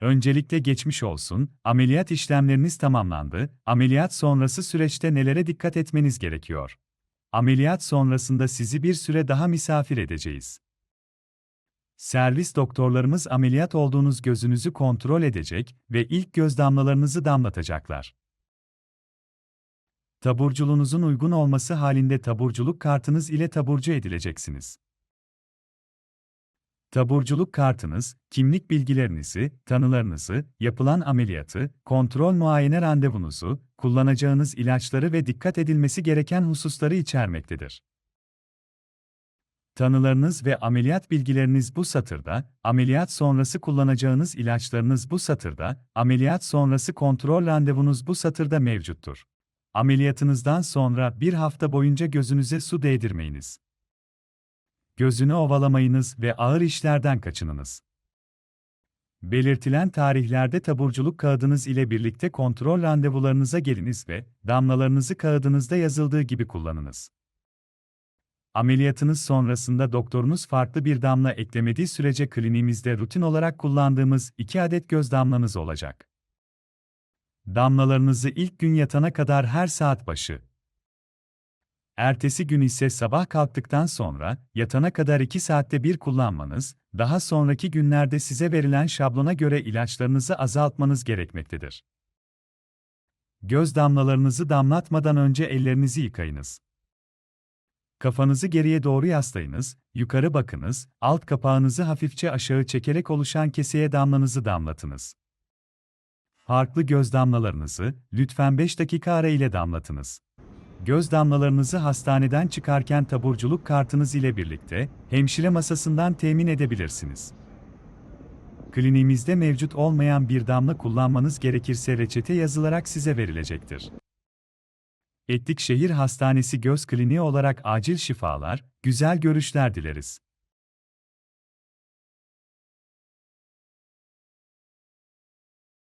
Öncelikle geçmiş olsun, ameliyat işlemleriniz tamamlandı, ameliyat sonrası süreçte nelere dikkat etmeniz gerekiyor? Ameliyat sonrasında sizi bir süre daha misafir edeceğiz. Servis doktorlarımız ameliyat olduğunuz gözünüzü kontrol edecek ve ilk göz damlalarınızı damlatacaklar. Taburculuğunuzun uygun olması halinde taburculuk kartınız ile taburcu edileceksiniz. Taburculuk kartınız, kimlik bilgilerinizi, tanılarınızı, yapılan ameliyatı, kontrol muayene randevunuzu, kullanacağınız ilaçları ve dikkat edilmesi gereken hususları içermektedir. Tanılarınız ve ameliyat bilgileriniz bu satırda, ameliyat sonrası kullanacağınız ilaçlarınız bu satırda, ameliyat sonrası kontrol randevunuz bu satırda mevcuttur. Ameliyatınızdan sonra bir hafta boyunca gözünüze su değdirmeyiniz. Gözünü ovalamayınız ve ağır işlerden kaçınınız. Belirtilen tarihlerde taburculuk kağıdınız ile birlikte kontrol randevularınıza geliniz ve damlalarınızı kağıdınızda yazıldığı gibi kullanınız. Ameliyatınız sonrasında doktorunuz farklı bir damla eklemediği sürece kliniğimizde rutin olarak kullandığımız 2 adet göz damlanız olacak. Damlalarınızı ilk gün yatana kadar her saat başı. Ertesi gün ise sabah kalktıktan sonra yatana kadar 2 saatte bir kullanmanız, daha sonraki günlerde size verilen şablona göre ilaçlarınızı azaltmanız gerekmektedir. Göz damlalarınızı damlatmadan önce ellerinizi yıkayınız. Kafanızı geriye doğru yaslayınız, yukarı bakınız, alt kapağınızı hafifçe aşağı çekerek oluşan keseye damlanızı damlatınız. Farklı göz damlalarınızı lütfen 5 dakika ara ile damlatınız. Göz damlalarınızı hastaneden çıkarken taburculuk kartınız ile birlikte hemşire masasından temin edebilirsiniz. Kliniğimizde mevcut olmayan bir damla kullanmanız gerekirse reçete yazılarak size verilecektir. Etlik Şehir Hastanesi Göz Kliniği olarak acil şifalar, güzel görüşler dileriz.